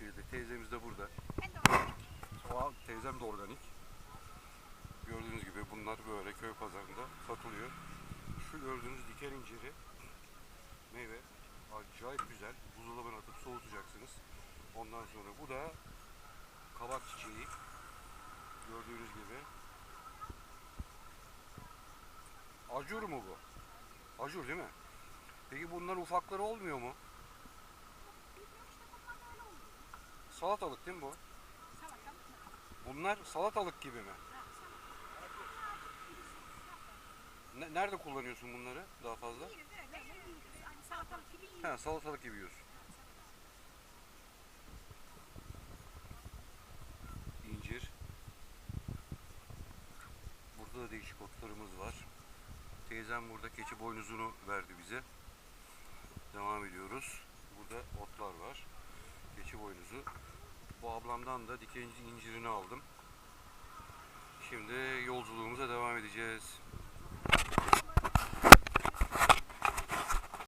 şekilde teyzemiz de burada. Ben de onu Soğan teyzem de organik. Gördüğünüz gibi bunlar böyle köy pazarında satılıyor. Şu gördüğünüz diken inciri meyve acayip güzel. Buzdolabına atıp soğutacaksınız. Ondan sonra bu da kabak çiçeği. Gördüğünüz gibi. Acur mu bu? Acur değil mi? Peki bunların ufakları olmuyor mu? Salatalık değil mi bu? Bunlar salatalık gibi mi? Ne- nerede kullanıyorsun bunları daha fazla? Ha, salatalık gibi yiyorsun. İncir. Burada da değişik otlarımız var. Teyzem burada keçi boynuzunu verdi bize. Devam ediyoruz. Burada otlar var. Keçi boynuzu. Bu ablamdan da dikenci incirini aldım. Şimdi yolculuğumuza devam edeceğiz.